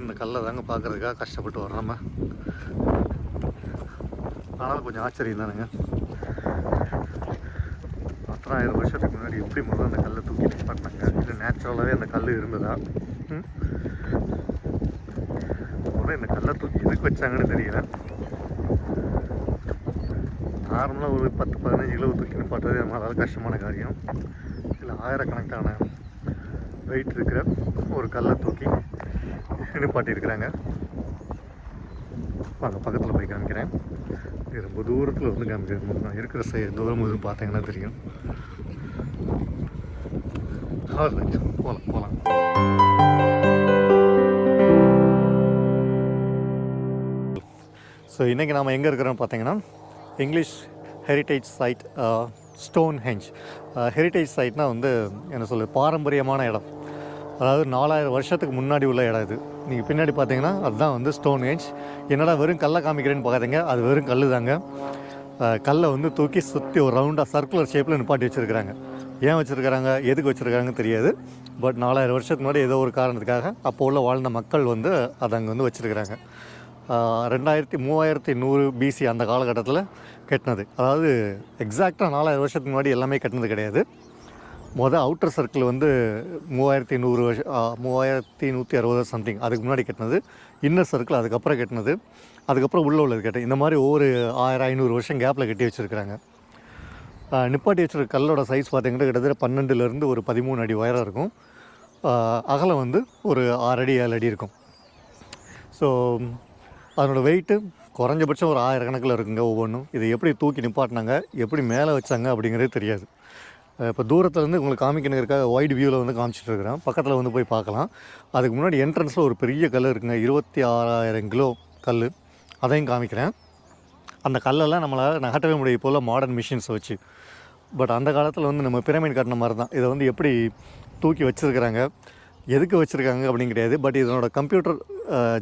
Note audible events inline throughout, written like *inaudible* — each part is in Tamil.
இந்த கல்லை தாங்க பார்க்குறதுக்காக கஷ்டப்பட்டு வர்றோம் நம்ம. ஆனாலும் கொஞ்சம் ஆச்சரியம் தானுங்க. பத்தாயிரம் வருஷத்துக்கு முன்னாடி எப்படி முதல்ல அந்த கல்லை தூக்கி பண்ணாங்க? இல்லை நேச்சுரலாகவே அந்த கல் இருந்ததா? முதல்ல இந்த கல்லை தூக்கி எதுக்கு வச்சாங்கன்னு தெரியல. நார்மலாக ஒரு பத்து பதினஞ்சு கிலோ தூக்கி நிப்பாட்டுறது நம்மளால கஷ்டமான காரியம். இல்லை ஆயிரக்கணக்கான வெயிட் இருக்கிற ஒரு கல்லை தூக்கி நிப்பாட்டியிருக்கிறாங்க. வாங்க பக்கத்தில் போய் காமிக்கிறேன். இது ரொம்ப தூரத்தில் வந்து காமிக்கிறேன் நான் இருக்கிற சை தூரம் இது பார்த்தீங்கன்னா தெரியும். போகலாம் போகலாம் ஸோ இன்றைக்கி நாம் எங்கே இருக்கிறோம்னு பார்த்தீங்கன்னா English heritage site Stonehenge heritage சைட்னால் வந்து என்ன சொல்லுது பாரம்பரியமான இடம். அதாவது நாலாயிரம் வருஷத்துக்கு முன்னாடி உள்ள இடம் இது. நீங்கள் பின்னாடி பார்த்தீங்கன்னா அதுதான் வந்து ஸ்டோன் ஹெஞ்ச் என்னடா வெறும் கல்லை காமிக்கிறேன்னு பார்க்காதீங்க அது வெறும் கல் தாங்க. கல்லை வந்து தூக்கி சுற்றி ஒரு ரவுண்டாக சர்க்குலர் ஷேப்பில் நிப்பாட்டி வச்சுருக்கிறாங்க. ஏன் வச்சுருக்கிறாங்க எதுக்கு வச்சுருக்காங்கன்னு தெரியாது. பட் நாலாயிரம் வருஷத்துக்கு முன்னாடி ஏதோ ஒரு காரணத்துக்காக அப்போ உள்ள வாழ்ந்த மக்கள் வந்து அதை அங்கே வந்து வச்சுருக்கிறாங்க. ரெண்டாயிரத்தி மூவாயிரத்தி நூறு பிசி அந்த காலகட்டத்தில் கட்டினது. அதாவது எக்ஸாக்டாக நாலாயிரம் வருஷத்துக்கு முன்னாடி எல்லாமே கட்டினது கிடையாது. மொதல் அவுட்டர் சர்க்கிள் வந்து மூவாயிரத்தி நூறு வருஷம் மூவாயிரத்தி நூற்றி அறுபது சம்திங் அதுக்கு முன்னாடி கட்டினது. இன்னர் சர்க்கிள் அதுக்கப்புறம் கட்டினது. அதுக்கப்புறம் உள்ளே உள்ளது கட்டி இந்த மாதிரி ஒவ்வொரு ஆயிரம் ஐநூறு வருஷம் கேப்பில் கட்டி வச்சுருக்கிறாங்க. நிப்பாட்டி வச்சிருக்க கல்லோட சைஸ் பார்த்திங்கன்னா கிட்டத்தட்ட பன்னெண்டுலேருந்து ஒரு பதிமூணு அடி உயரம் இருக்கும். அகலம் வந்து ஒரு ஆறு அடி ஏழு அடி இருக்கும். ஸோ அதனோட வெயிட்டு குறைஞ்சபட்சம் ஒரு ஆயிரக்கணக்கில் இருக்குங்க ஒவ்வொன்றும் இதை எப்படி தூக்கி நிப்பாட்டினாங்க? எப்படி மேலே வச்சாங்க? அப்படிங்கிறதே தெரியாது. இப்போ தூரத்துலேருந்து உங்களுக்கு காமிக்கணுங்கிறக்காக ஒயிட் வியூவில் வந்து காமிச்சிட்டு இருக்கிறேன் பக்கத்தில் வந்து போய் பார்க்கலாம். அதுக்கு முன்னாடி என்ட்ரன்ஸில் ஒரு பெரிய கல் இருக்குங்க. இருபத்தி ஆறாயிரம் கிலோ கல் அதையும் காமிக்கிறேன். அந்த கல்லெல்லாம் நம்மளால் நகட்டவே முடியும் போல் மாடர்ன் மிஷின்ஸை வச்சு. பட் அந்த காலத்தில் வந்து நம்ம பிரமிட் கட்டின மாதிரி தான். இதை வந்து எப்படி தூக்கி வச்சுருக்கிறாங்க? எதுக்கு வச்சுருக்காங்க அப்படின்னு கிடையாது. பட் இதனோட கம்ப்யூட்டர்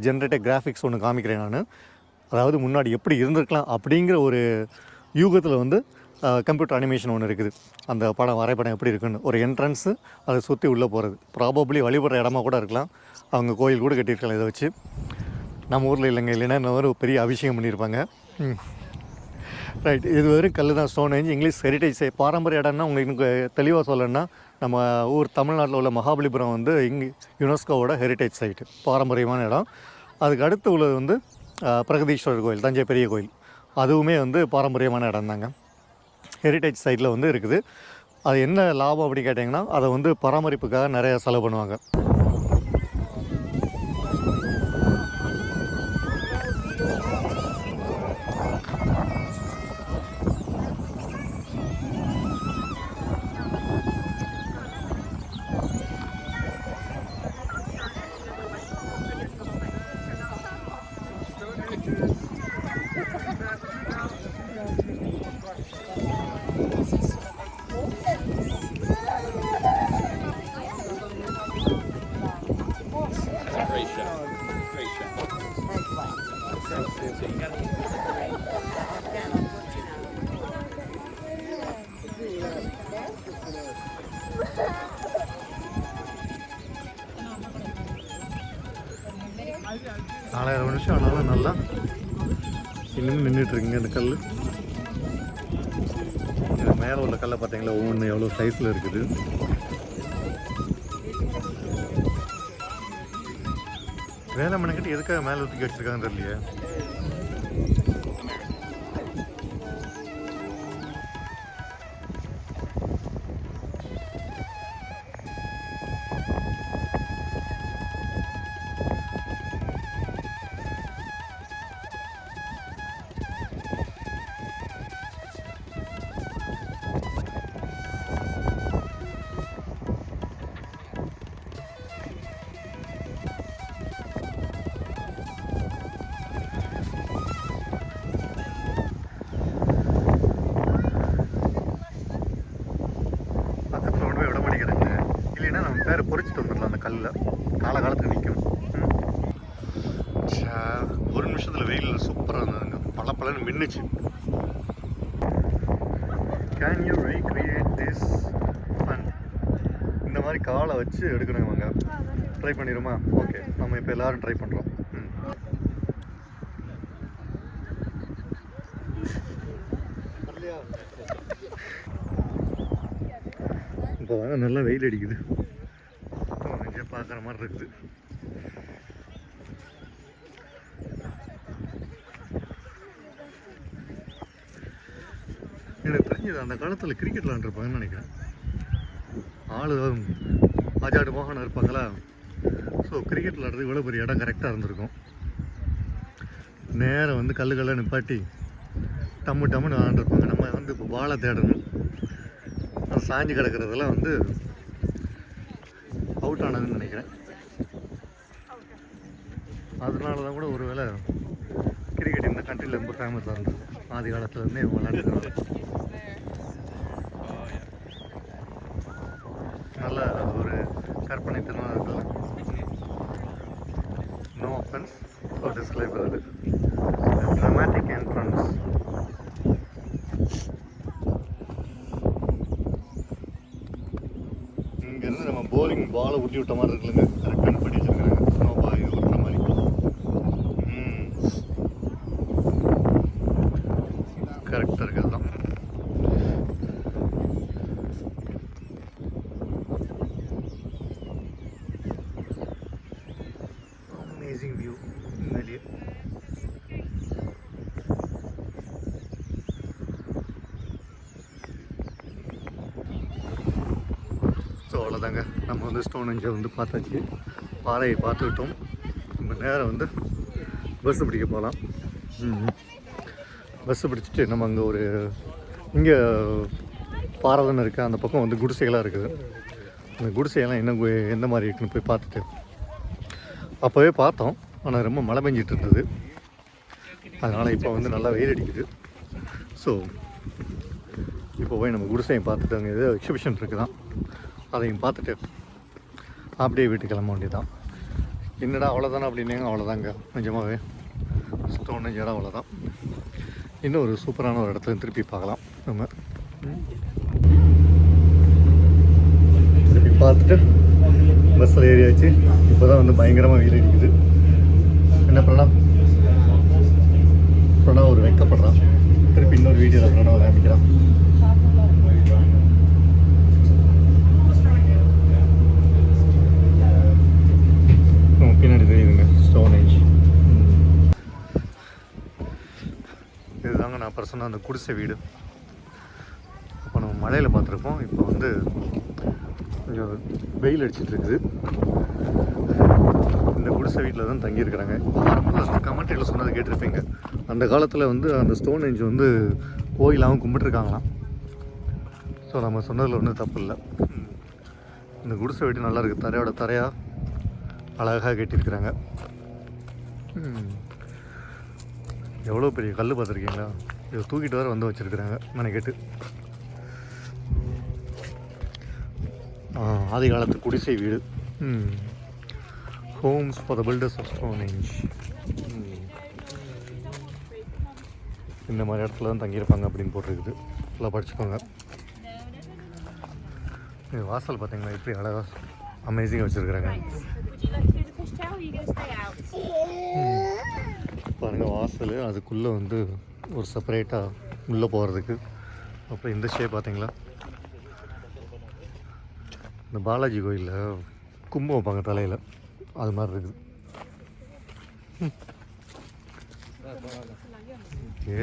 ஜென்ரேட்டட் கிராஃபிக்ஸ் ஒன்று காமிக்கிறேன் நான். அதாவது முன்னாடி எப்படி இருந்திருக்கலாம் அப்படிங்கிற ஒரு யூகத்தில் வந்து கம்ப்யூட்டர் அனிமேஷன் ஒன்று இருக்குது. அந்த படம் வரைபடம் எப்படி இருக்குன்னு. ஒரு என்ட்ரன்ஸு அதை சுற்றி உள்ளே போகிறது ப்ராபப்ளி வழிபடுற இடமா கூட இருக்கலாம். அவங்க கோயில் கூட கட்டியிருக்கலாம் இதை வச்சு. நம்ம ஊரில் இல்லைங்க இல்லைன்னா இந்த ஒரு பெரிய அபிஷேகம் பண்ணியிருப்பாங்க. ரைட் இது வெறும் கல் தான் ஸ்டோன் ஏஞ்சி இங்கிலீஷ் ஹெரிட்டேஜ் பாரம்பரிய இடம்னா உங்களுக்கு தெளிவாக சொல்லணும்னா நம்ம ஊர் தமிழ்நாட்டில் உள்ள மகாபலிபுரம் வந்து இங்கே யுனெஸ்கோவோட ஹெரிட்டேஜ் சைட்டு பாரம்பரியமான இடம். அதுக்கு அடுத்து உள்ளது வந்து பிரகதீஸ்வரர் கோயில் தஞ்சை பெரிய கோயில். அதுவுமே வந்து பாரம்பரியமான இடம் தாங்க ஹெரிட்டேஜ் சைட்டில் வந்து இருக்குது. அது என்ன லாபம் அப்படின்னு கேட்டிங்கன்னா அதை வந்து பராமரிப்புக்காக நிறையா செலவு பண்ணுவாங்க. நாலாயிரம் நிமிஷம் ஆனாலும் நல்லா இன்னும் நின்றுட்டு இருக்குங்க இந்த கல் இது மேலே உள்ள கல்லை பார்த்தீங்களா ஒவ்வொன்று எவ்வளோ சைஸில் இருக்குது வேலை மணிக்கிட்டு எதுக்காக மேலே ஊற்றி வச்சிருக்காங்கன்னு தெரியலையே பொறிச்சிட்டு வந்துடலாம் அந்த கல்லில். காலகாலத்துக்கு நிற்கும் ஒரு நிமிஷத்தில் வெயிலில் சூப்பராக இருந்ததுங்க. பல பலன்னு மின்னுச்சு. Can you recreate this fun இந்த மாதிரி காலை வச்சு எடுக்கணும் அங்கே ட்ரை பண்ணிடுமா? ஓகே நம்ம இப்போ எல்லாரும் ட்ரை பண்ணுறோம் *laughs* இப்போ நல்லா வெயில் அடிக்குது. பார்க்குற மாதிரி இருக்குது எனக்கு தெரிஞ்சது அந்த காலத்தில் கிரிக்கெட் விளாண்டுருப்பாங்கன்னு நினைக்கிறேன். ஆள் ஆஜாடு மோகன் இருப்பாங்களா? ஸோ கிரிக்கெட் விளாட்றதுக்கு இவ்வளோ பெரிய இடம் கரெக்டாக இருந்திருக்கும். நேரம் வந்து கல்லு நிப்பாட்டி டம்மு டம்முன்னு விளாண்டுருப்பாங்க நம்ம வந்து இப்போ பாலை தேடணும். அது சாஞ்சு கிடக்கிறதெல்லாம் வந்து அவுட் ஆனதுன்னு நினைக்கிறேன். அதனால தான் கூட ஒருவேளை கிரிக்கெட் இந்த கண்ட்ரியில் ரொம்ப ஃபேமஸாக இருந்தது. ஆதி காலத்துலேருந்தே விளாண்டுருக்காங்க நல்ல ஒரு கற்பனை திறனாக இருக்கலாம் நோ ஆஃபன்ஸ் ஒரு டிஸ்கிளைபர் அது ட்ரமாட்டிக் என்ட்ரன்ஸ் இங்கேருந்து நம்ம போலிங் பாலை ஊட்டி விட்ட மாதிரி இருக்குல்லங்க. கரெக்டான படி வச்சுருக்காங்க ஸ்னோ பாய் விட்டுற மாதிரி ம் கரெக்டாக இருக்குது தான் அமேசிங் வியூ வெளியே ஸோ அவ்வளோதாங்க. நம்ம வந்து ஸ்டோன் அஞ்சை வந்து பார்த்தாச்சு. பாறையை பார்த்துக்கிட்டோம் நம்ம நேரம் வந்து பஸ்ஸு பிடிக்க போகலாம் பஸ்ஸு பிடிச்சிட்டு நம்ம அங்கே ஒரு இங்கே பாறை தானே இருக்குது அந்த பக்கம் வந்து குடிசைகளாக இருக்குது. அந்த குடிசையெல்லாம் என்ன எந்த மாதிரி இருக்குன்னு போய் பார்த்துட்டு. அப்போவே பார்த்தோம். ஆனால் ரொம்ப மழை பெஞ்சிட்டு இருந்தது. அதனால் இப்போ வந்து நல்லா வெயில் அடிக்குது. ஸோ இப்போ போய் நம்ம குடிசையை பார்த்துட்டு அங்கே எதோ எக்ஸிபிஷன் இருக்குதான். அதையும் பார்த்துட்டு அப்படியே வீட்டுக்கு கிளம்ப வேண்டியதான் என்னடா அவ்வளோதானே அப்படின்னாங்க அவ்வளோதாங்க நிஜமாகவே ஸ்டோன் இடம் அவ்வளோதான் இன்னும் ஒரு சூப்பரான ஒரு இடத்துல திருப்பி பார்க்கலாம். நம்ம திருப்பி பார்த்துட்டு பஸ்ஸில் ஏறியாச்சு. இப்போ தான் வந்து பயங்கரமாக வெயில் அடிக்குது. என்ன பண்ணலாம்? பிரணா ஒரு வெக்கப்படுறான் திருப்பி இன்னொரு வீடியோவில் பிரணாம் காமிக்கிறான் உம், பின்னாடி தெரியுதுங்க ஸ்டோன் ஏஜ் இதுதாங்க நான் அப்புறம் சொன்ன அந்த குடிசை வீடு. அப்போ நம்ம மலையில் பார்த்துருப்போம் இப்போ வந்து கொஞ்சம் வெயில் அடிச்சிட்டு இருக்குது இந்த குடிசை வீட்டில் தான் தங்கியிருக்கிறாங்க. ஆரம்பத்தில் அந்த கமெண்ட்ரியில் சொன்னது கேட்டிருப்பீங்க. அந்த காலத்தில் வந்து அந்த ஸ்டோன் ஏஞ்ச் வந்து கோயிலாகவும் கும்பிட்டுருக்காங்களாம். ஸோ நம்ம சொன்னதில் ஒன்றும் தப்பு இல்லை. இந்த குடிசை வீடு நல்லா இருக்குது தரையோட தரையாக அழகாக கட்டியிருக்கிறாங்க. எவ்வளோ பெரிய கல் பார்த்துருக்கீங்களா? இதை தூக்கிட்டு வர வந்து வச்சுருக்குறாங்க. மெனக்கெட்டு ஆதி காலத்து குடிசை வீடு. Homes for the builders of Stonehenge இந்த மாதிரி இடத்துல தான் தங்கியிருப்பாங்க அப்படின்னு போட்டிருக்குது. ஃபுல்லாக படிச்சுக்கோங்க. இது வாசல் பார்த்தீங்களா? எப்படி அழகாக அமேசிங்காக வச்சுருக்குறாங்க. Would you like to do the fishtail or are you going to stay out? பாருங்க வாசல். அதுக்குள்ளே வந்து ஒரு செப்பரேட்டாக உள்ளே போகிறதுக்கு அப்புறம் இந்த ஷேப் பார்த்தீங்களா? இந்த பாலாஜி கோயிலில் கும்பம் வைப்பாங்க தலையில். அது மாதிரி இருக்குது.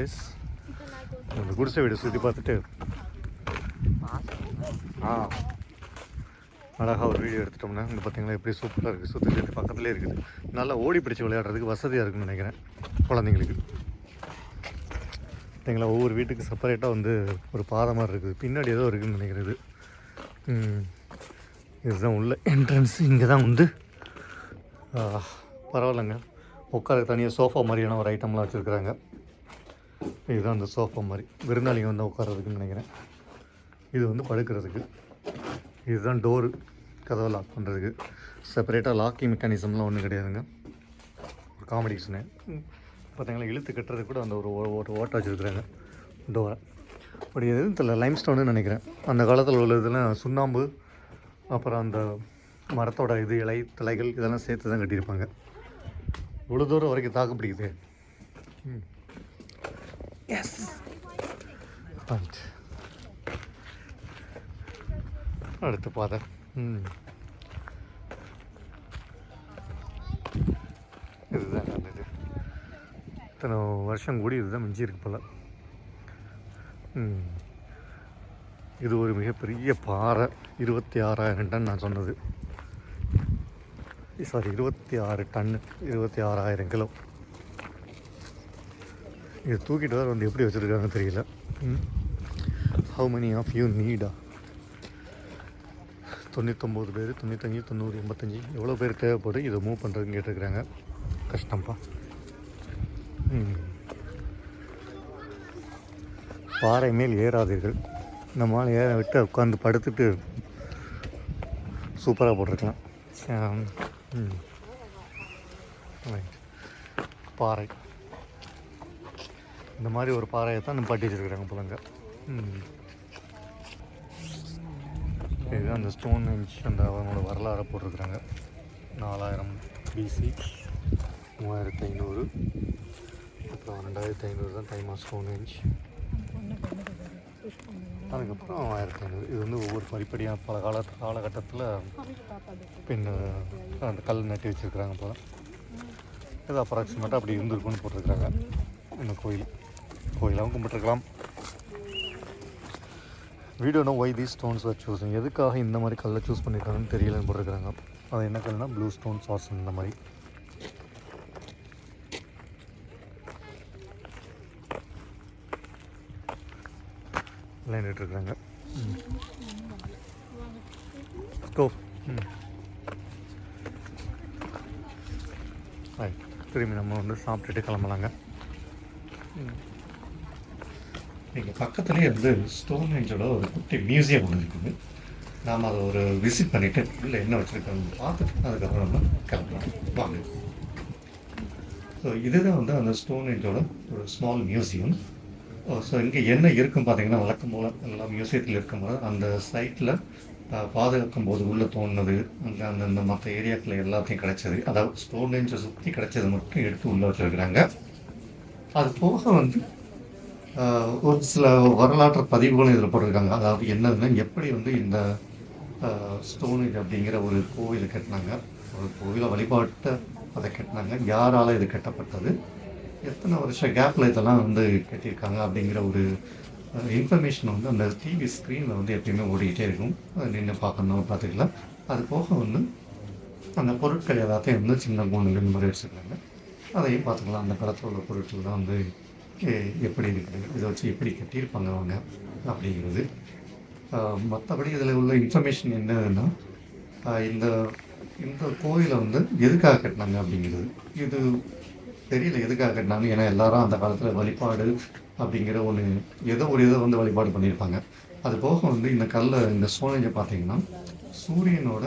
எஸ் அந்த குடிசை வீடு சுற்றி பார்த்துட்டு. ஆ. அழகாக ஒரு வீடியோ எடுத்துட்டோம்னா இங்கே பார்த்தீங்களா எப்படி சூப்பராக இருக்குது சுற்றி சுற்றி பக்கத்துலேயே இருக்குது. நல்லா ஓடி பிடிச்சி விளையாடுறதுக்கு வசதியாக இருக்குன்னு நினைக்கிறேன் குழந்தைங்களுக்கு. பார்த்தீங்களா ஒவ்வொரு வீட்டுக்கு செப்பரேட்டாக வந்து ஒரு பாதை மாதிரி இருக்குது. பின்னாடி ஏதோ இருக்குதுன்னு நினைக்கிறது. இதுதான் உள்ள என்ட்ரன்ஸ் இங்கே தான் வந்து பரவாயில்லைங்க. உட்கார தனியாக சோஃபா மாதிரியான ஒரு ஐட்டம்லாம் வச்சுருக்குறாங்க. இதுதான் அந்த சோஃபா மாதிரி. விருந்தாளிங்க வந்து உட்காரதுக்குன்னு நினைக்கிறேன். இது வந்து படுக்கிறதுக்கு. இதுதான் டோரு கதவை லாக் பண்ணுறதுக்கு செப்பரேட்டாக லாக்கிங் மெக்கானிசம்லாம் ஒன்றும் கிடையாதுங்க. ஒரு காமெடிஷனு பார்த்தீங்களா இழுத்து கட்டுறதுக்கு கூட அந்த ஒரு ஒரு ஓட்டை வச்சுருக்குறாங்க. டோரை. அப்படி எதுவும் தெரியல லைம் ஸ்டோன்னு நினைக்கிறேன். அந்த காலத்தில் உள்ள இதெல்லாம் சுண்ணாம்பு அப்புறம் அந்த மரத்தோட இது இலை தலைகள் இதெல்லாம் சேர்த்து தான் கட்டியிருப்பாங்க. இவ்வளோ தூரம் வரைக்கும் தாக்கு பிடிக்குது. எஸ் அடுத்து பாதை. ம் இதுதான் அந்த இது இத்தனை வருஷம் கூடி இதுதான் மிஞ்சி இருக்கு போல் இது ஒரு மிகப்பெரிய பாறை. இருபத்தி ஆறாயிரம் டன் நான் சொன்னது. சாரி இருபத்தி ஆறு டன்னு இருபத்தி ஆறாயிரம் கிலோ. இது தூக்கிட்டு தான் வந்து எப்படி வச்சுருக்காங்க தெரியல. ஹவு மெனி ஆஃப் யூ நீடா தொண்ணூத்தொம்பது பேர் தொண்ணூத்தஞ்சு தொண்ணூறு எண்பத்தஞ்சு எவ்வளோ பேர் தேவைப்படும் இதை மூவ் பண்ணுறதுன்னு கேட்டிருக்கிறாங்க. கஷ்டம்ப்பா பாறை மேல் ஏறாதீர்கள். நம்மளால் ஏற விட்டு உட்காந்து படுத்துட்டு சூப்பராக போட்டிருக்கலாம். பாறை. இந்த மாதிரி ஒரு பாறையை தான் நிப்பாட்டி வச்சுருக்குறாங்க பிள்ளைங்க ம். இது அந்த ஸ்டோன் இன்ச் அந்த அவங்களோட வரலாறை போட்டிருக்கிறாங்க. நாலாயிரம் பிசி மூவாயிரத்து ஐநூறு. அப்புறம் ரெண்டாயிரத்தி ஐநூறு தான் டைம் ஆஃப் ஸ்டோன் ஹெஞ்ச் அதுக்கப்புறம் ஆயிரத்தி ஐநூறு. இது வந்து ஒவ்வொரு படிப்படியாக பல கால காலகட்டத்தில் பின் அந்த கல் நட்டி வச்சுருக்குறாங்க போல். இது அப்ராக்சிமேட்டாக அப்படி இருந்திருக்கும்னு போட்டிருக்கிறாங்க. இந்த கோயில். கோயிலாகவும் கும்பிட்டுருக்கலாம். Video know why the stones are choosing எதுக்காக இந்த மாதிரி கல்லை சூஸ் பண்ணியிருக்காங்கன்னு தெரியலன்னு போட்டிருக்கிறாங்க. அது என்ன கல்லுனா ப்ளூ ஸ்டோன் சாஸ் இந்த மாதிரி. விளையாண்டுட்டு இருக்கிறாங்க கோ ம். ரைட் திரும்பி நம்ம வந்து சாப்பிட்டுட்டு கிளம்பலாங்க. இங்கே பக்கத்துலேயே வந்து ஸ்டோன் ஹெஞ்சோட ஒரு குட்டி மியூசியம் ஒன்று இருக்குது. நாம் அதை ஒரு விசிட் பண்ணிவிட்டு உள்ளே என்ன வச்சுருக்காங்க பார்த்துட்டு அதுக்கப்புறம் நம்ம கிளம்பலாம். வாங்க. ஸோ இதுதான் வந்து அந்த ஸ்டோன் ஹெஞ்சோட ஒரு ஸ்மால் மியூசியம் ஸோ இங்கே என்ன இருக்கும் பார்த்தீங்கன்னா வழக்கம் போல் எல்லாம் மியூசியத்தில் இருக்கும்போது அந்த சைட்டில் பாதுகாக்கும் போது உள்ளே தோணுனது அங்கே அந்தந்த மற்ற ஏரியாக்கள் எல்லாத்தையும் கிடைச்சது. அதாவது ஸ்டோன் ஹெஞ்சை சுற்றி கிடைச்சது மட்டும் எடுத்து உள்ளே வச்சுருக்குறாங்க. அது போக வந்து ஒரு சில வரலாற்று பதிவுகளும் இதில் போட்டிருக்காங்க. அதாவது என்னதுன்னா எப்படி வந்து இந்த ஸ்டோனேஜ் அப்படிங்கிற ஒரு கோவில் கட்டினாங்க. ஒரு கோவிலை வழிபாட்டை அதை கட்டினாங்க. யாரால் இது கட்டப்பட்டது? எத்தனை வருஷம் கேப்பில் இதெல்லாம் வந்து கட்டியிருக்காங்க அப்படிங்கிற ஒரு இன்ஃபர்மேஷன் வந்து அந்த டிவி ஸ்க்ரீனில் வந்து எப்பயுமே ஓடிக்கிட்டே இருக்கும். அதை நின்று பார்க்கணும் பார்த்துக்கலாம். அது போக வந்து அந்த பொருட்கள் எல்லாத்தையும் வந்து சின்ன கூண்டுகள் இந்த மாதிரி வச்சுருக்காங்க. அதையும் பார்த்துக்கலாம். அந்த காலத்தில் உள்ள பொருட்கள் தான் வந்து எப்படி இருக்குது இதை வச்சு எப்படி கட்டியிருப்பாங்க அவங்க அப்படிங்கிறது. மற்றபடி இதில் உள்ள இன்ஃபர்மேஷன் என்னதுன்னா இந்த இந்த கோயிலை வந்து எதுக்காக கட்டினாங்க அப்படிங்கிறது. இது தெரியல எதுக்காக கட்டினாங்க ஏன்னா எல்லாரும் அந்த காலத்தில் வழிபாடு அப்படிங்கிற ஒன்று ஏதோ ஒரு இதை வந்து வழிபாடு பண்ணியிருப்பாங்க. அது போக வந்து இந்த கல்லை இந்த ஸ்டோனேஜை பார்த்தீங்கன்னா சூரியனோட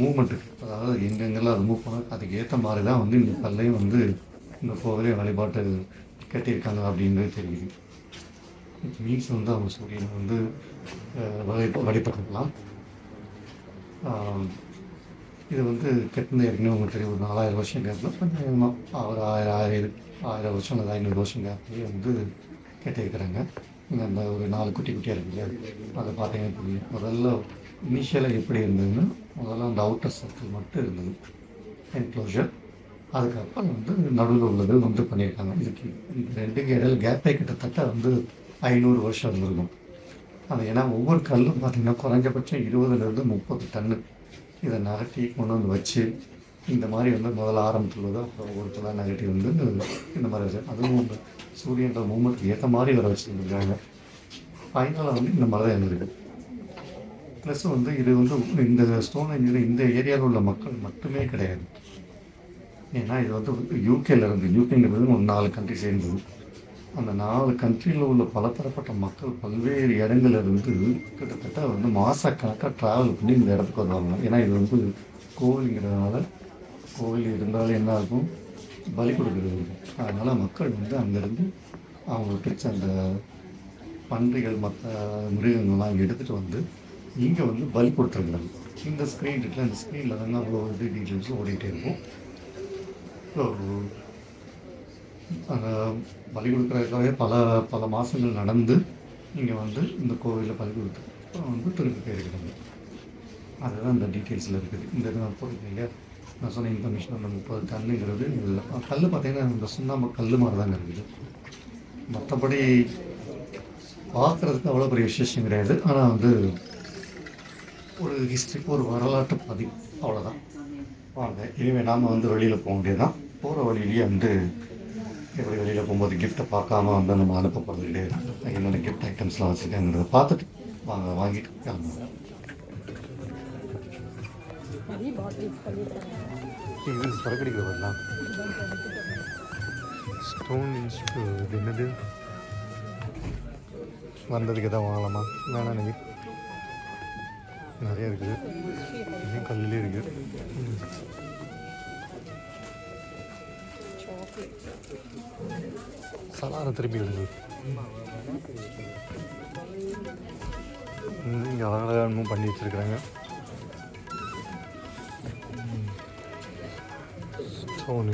மூமெண்ட்டுக்கு அதாவது எங்கெங்கெல்லாம் அது மூவ் பண்ண அதுக்கு ஏற்ற மாதிரி தான் வந்து இந்த கல்லையும் வந்து இந்த கோவிலையும் வழிபாட்டு கட்டியிருக்காங்க அப்படின்றது தெரியுது. மீன்ஸ் வந்து அவங்க சூரியனை வந்து ஆஹ் வழிபட்டுக்கலாம். இது வந்து கெட்டின ஏற்கனவே உங்களுக்கு தெரியும் ஒரு நாலாயிரம் வருஷம் கேப்பில் கொஞ்சம் ஒரு ஆயிரம் ஆயிரம் ஆயிரம் வருஷம் அல்லது ஐநூறு வருஷம் கேப்லேயே வந்து கட்டியிருக்கிறாங்க அந்த ஒரு நாலு குட்டி குட்டியாக இருக்குது அதை பார்த்தீங்கன்னா தெரியும் முதல்ல இனிஷியலாக எப்படி இருந்ததுன்னா முதல்ல அந்த அவுட்டர் சர்க்கிள் மட்டும் இருந்தது. என்க்ளோஷர் அதுக்கப்புறம் வந்து நடுவில் உள்ளது வந்து பண்ணியிருக்காங்க. இதுக்கு இந்த ரெண்டுக்கு இடையில் கேப்பே கிட்டத்தட்ட வந்து ஐநூறு வருஷம் இருந்திருக்கும். அது ஏன்னா ஒவ்வொரு கல்லும் பார்த்தீங்கன்னா குறைஞ்சபட்சம் இருபதுலேருந்து முப்பது டன்னு இதை நகட்டி கொண்டு வந்து வச்சு இந்த மாதிரி வந்து முதல்ல ஆரம்பத்தில் அப்புறம் ஒவ்வொருத்தராக நகட்டி வந்து இந்த மாதிரி வச்சு. அதுவும் சூரியன்ற மூமெண்ட்டுக்கு ஏற்ற மாதிரி வர வச்சுருந்துருக்காங்க. ஃபைனலாக வந்து இந்த மாதிரி தான் இருந்திருக்கு. ப்ளஸ் வந்து இது வந்து இந்த ஸ்டோன் இன்ஜினியர் இந்த ஏரியாவில் உள்ள மக்கள் மட்டுமே கிடையாது. ஏன்னா இது வந்து யூகேல இருந்து யூகேங்கிறது ஒரு நாலு கண்ட்ரி சேர்ந்தது. அந்த நாலு கண்ட்ரியில் உள்ள பலதரப்பட்ட மக்கள் பல்வேறு இடங்கள்ல இருந்து கிட்டத்தட்ட வந்து மாதக்கணக்காக ட்ராவல் பண்ணி இந்த இடத்துக்கு வருவாங்க. ஏன்னா இது வந்து கோவிலுங்கிறதுனால கோவில் இருந்தாலும் என்ன ஆகும்? பலி கொடுக்குறது இருக்கும் அதனால் மக்கள் வந்து அங்கேருந்து அவங்களுக்கு பிடிச்ச அந்த பன்றிகள் மற்ற மிருகங்கள்லாம் எடுத்துகிட்டு வந்து இங்கே வந்து பலி கொடுத்துருக்குறாங்க. இந்த ஸ்க்ரீன் இருக்குல்ல அந்த ஸ்க்ரீனில் தாங்க அவ்வளோ இது டீட்டெயில்ஸும் ஓடிக்கிட்டே இருக்கும். ஸோ பலி கொடுக்குறதுக்காகவே பல பல மாதங்கள் நடந்து இங்கே வந்து இந்த கோவிலில் பலி கொடுத்து அப்புறம் வந்து திருப்பி போயிருக்கிறாங்க அதுதான் இந்த டீட்டெயில்ஸில் இருக்குது. இந்த இது போயிருக்கீங்க இல்லையா நான் சொன்ன இன்ஃபர்மேஷன் அந்த முப்பது கல்லுங்கிறது இல்லை கல் பார்த்தீங்கன்னா இந்த சுண்ணாம்பு கல் மாதிரி தாங்க இருக்குது. மற்றபடி பார்க்குறதுக்கு அவ்வளோ பெரிய விசேஷம் கிடையாது. ஆனால் வந்து ஒரு ஹிஸ்ட்ரிக்கு ஒரு வரலாற்று பதிவு. அவ்வளோதான் வாங்க இனிமேல் நாம் வந்து வெளியில் போக முடியாதான் போகிற வழியிலேயே வந்து எப்படி வெளியில் போகும்போது கிஃப்ட்டை பார்க்காம வந்து நம்ம அனுப்ப போகிறது கிடையாது என்னென்ன கிஃப்ட் ஐட்டம்ஸ்லாம் வச்சுருக்காங்கிறத பார்த்துட்டு வாங்க வாங்கிட்டு கிளம்புவோம். இது சரக்கடிக்கிற வரலாம் ஸ்டோன் இன்ஸ்டு என்னது? வந்ததுக்கு தான் வாங்கலாமா? வேணாம் நீங்கள் நிறைய இருக்குது. கல்லிலே இருக்குது ம். சலாரை திருப்பி விடுங்க இங்கே அழகழகாக இன்னும் பண்ணி வச்சுருக்குறாங்க ஸ்டோன்